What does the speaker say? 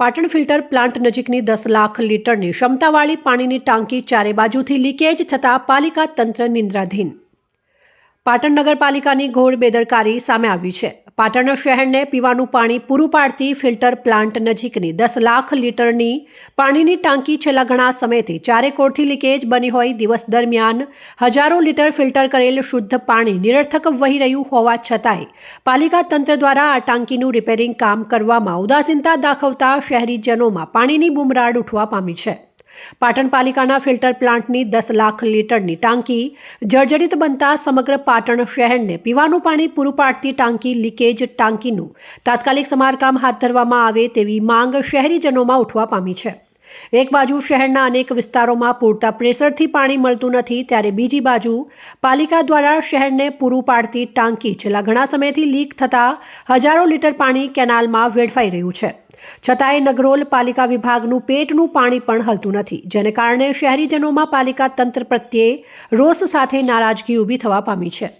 Patan filter plant નજીકની દસ લાખ લીટરની ક્ષમતાવાળી પાણીની ટાંકી ચારે બાજુથી લીકેજ થતાં પાલિકા તંત્ર નિંદ્રાધીન. પાટણ નગરપાલિકાની ઘોર બેદરકારી સામે આવી છે. પાટણ શહેરને પીવાનું પાણી પૂરું પાડતી ફિલ્ટર પ્લાન્ટ નજીકની દસ લાખ લીટરની પાણીની ટાંકી છેલ્લા ઘણા સમયથી ચારે કોરથી લીકેજ બની હોય દિવસ દરમિયાન હજારો લીટર ફિલ્ટર કરેલ શુદ્ધ પાણી નિરર્થક વહી રહ્યું હોવા છતાંય પાલિકા તંત્ર દ્વારા આ ટાંકીનું રિપેરિંગ કામ કરવામાં ઉદાસીનતા દાખવતા શહેરીજનોમાં પાણીની બુમરાડ ઉઠવા પામી છે. પાટણ પાલિકાના ફિલ્ટર પ્લાન્ટની દસ લાખ લીટરની ટાંકી જર્જરિત બનતા સમગ્ર પાટણ શહેરને પીવાનું પાણી પૂરું પાડતી ટાંકી લીકેજ ટાંકીનું તાત્કાલિક સમારકામ હાથ ધરવામાં આવે તેવી માંગ શહેરીજનોમાં ઉઠવા પામી છે. એક બાજુ શહેરના અનેક વિસ્તારોમાં પૂરતા પ્રેશરથી પાણી મળતું નથી, ત્યારે બીજી બાજુ પાલિકા દ્વારા શહેરને પૂરું પાડતી ટાંકી છેલ્લા ઘણા સમયથી લીક થતાં હજારો લીટર પાણી કેનાલમાં વેડફાઈ રહ્યું છે. છતાંય નગરોલ પાલિકા વિભાગનું પેટનું પાણી પણ હલતું નથી, જેને કારણે શહેરીજનોમાં પાલિકા તંત્ર પ્રત્યે રોષ સાથે નારાજગી ઊભી થવા પામી છે.